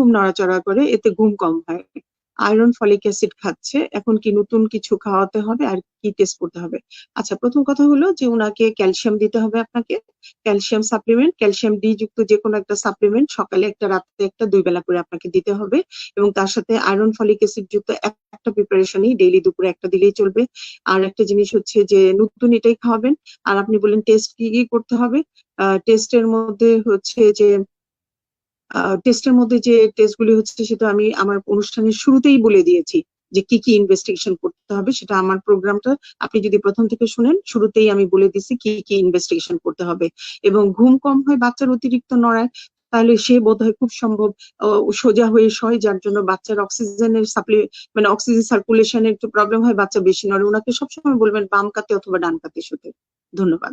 খুব নড়াচড়া করে, এতে ঘুম কম হয়। আয়রন ফলিক অ্যাসিড খাচ্ছে, এখন কি নতুন কিছু খাওয়াতে হবে আর কি টেস্ট করতে হবে? আচ্ছা প্রথম কথা হলো যে ওনাকে ক্যালসিয়াম দিতে হবে আপনাকে। ক্যালসিয়াম সাপ্লিমেন্ট ক্যালসিয়াম ডি যুক্ত যে কোনো একটা সাপ্লিমেন্ট সকালে একটা রাতে একটা, দুই বেলা করে আপনাকে দিতে হবে। এবং তার সাথে আয়রন ফলিক অ্যাসিড যুক্ত এক- একটা প্রিপারেশনই ডেইলি দুপুরে একটা দিলেই চলবে। আর একটা জিনিস হচ্ছে যে নতুন এটাই খাওয়াবেন। আর আপনি বললেন টেস্ট কি কি করতে হবে? টেস্টের মধ্যে হচ্ছে যে টেস্টের মধ্যে যে টেস্টগুলি হচ্ছে সেটা আমি আমার অনুষ্ঠানের শুরুতেই বলে দিয়েছি যে কি কি ইনভেস্টিগেশন করতে হবে, সেটা আমার প্রোগ্রামটা আপনি যদি প্রথম থেকে শুনেন, শুরুতেই আমি বলে দিছি কি কি ইনভেস্টিগেশন করতে হবে। এবং ঘুম কম হয়, বাচ্চার অতিরিক্ত নড়ায়, তাহলে সে বোধহয় খুব সম্ভব সোজা হয়ে সয় যার জন্য বাচ্চার অক্সিজেনের সাপ্লি মানে অক্সিজেন সার্কুলেশনের একটু প্রবলেম হয়, বাচ্চা বেশি নড়ে। ওনাকে সবসময় বলবেন বাম কাতে অথবা ডান কাতে শুতে। ধন্যবাদ।